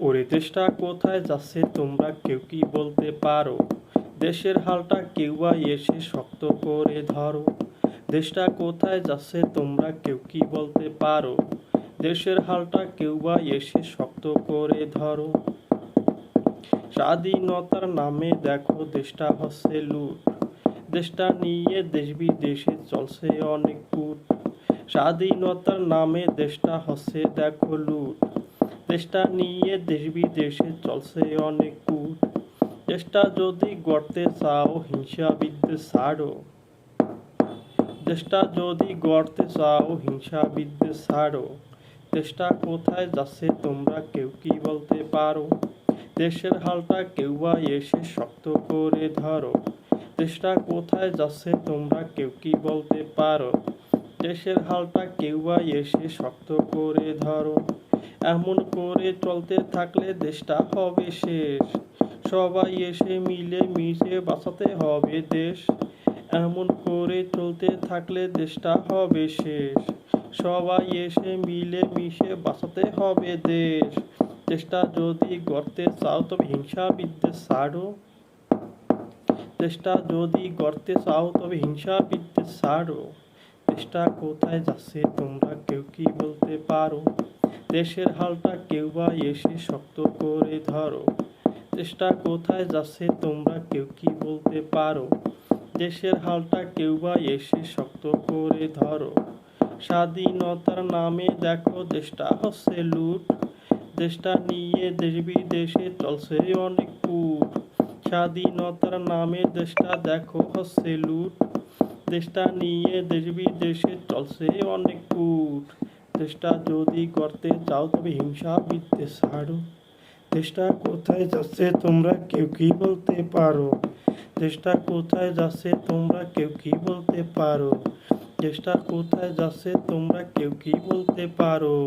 ওরে দেশটা কোথায় যাচ্ছে তোমরা কেউ কি বলতে পারো? দেশের হালটা কেউ এসে শক্ত করে ধরো। দেশটা কোথায় যাচ্ছে তোমরা কেউ কি বলতে পারো? দেশের হালটা কেউ এসে শক্ত করে ধরো। স্বাধীনতার নামে দেখো দেশটা হচ্ছে লুট। দেশটা নিয়ে দেশ বিদেশে চলছে অনেক কুট। স্বাধীনতার নামে দেশটা হচ্ছে দেখো লুট। দেশটা নিয়ে দেশ বিদেশে চলছে অনেক কুট। দেশটা যদি গড়তে চাও, হিংসা বিদ্বেষ ছাড়ো। দেশটা যদি গড়তে চাও, হিংসা বিদ্বেষ ছাড়ো। দেশটা কোথায় যাচ্ছে তোমরা কেউ কি বলতে পারো? দেশের হালটা কেউ বা এসে শক্ত করে ধরো। দেশটা কোথায় যাচ্ছে তোমরা কেউ কি বলতে পারো? দেশের হালটা কেউ বা এসে শক্ত করে ধরো। এমন করে চলতে থাকলে দেশটা হবে শেষ। সবাই এসে মিলে মিশে বাঁচাতে হবে দেশ। এমন করে চলতে থাকলে দেশটা হবে শেষ। সবাই এসে মিলে মিশে বাঁচাতে হবে দেশ। দেশটা যদি গড়তে চাও তবে হিংসা বিদ্বেষ ছাড়ো। দেশটা যদি গড়তে চাও তবে হিংসা বিদ্বেষ ছাড়ো। দেশটা কোথায় যাচ্ছে তোমরা কেউ কি বলতে পারো? দেশের হালটা কেউ বা এসে শক্ত করে ধরো। দেশটা কোথায় যাচ্ছে তোমরা কেউ কি বলতে পারো? দেশের হালটা কেউ বা এসে শক্ত করে ধরো। স্বাধীনতার নামে দেখো, দেশটা হচ্ছে লুট। দেশটা নিয়ে দেশ বিদেশে চলছে অনেক কুট স্বাধীনতার নামে দেশটা দেখো, হচ্ছে লুট। দেশটা নিয়ে দেশ বিদেশে চলছে অনেক কুট দেশটা যদি করতে চাও তবে হিংসা বিদ্বেষ ছাড়ো। চেষ্টা কোথায় যাচ্ছে তোমরা কেউ কি বলতে পারো? দেশটা কোথায় যাচ্ছে তোমরা কেউ কি বলতে পারো? দেশটা কোথায় যাচ্ছে তোমরা কেউ কি বলতে পারো?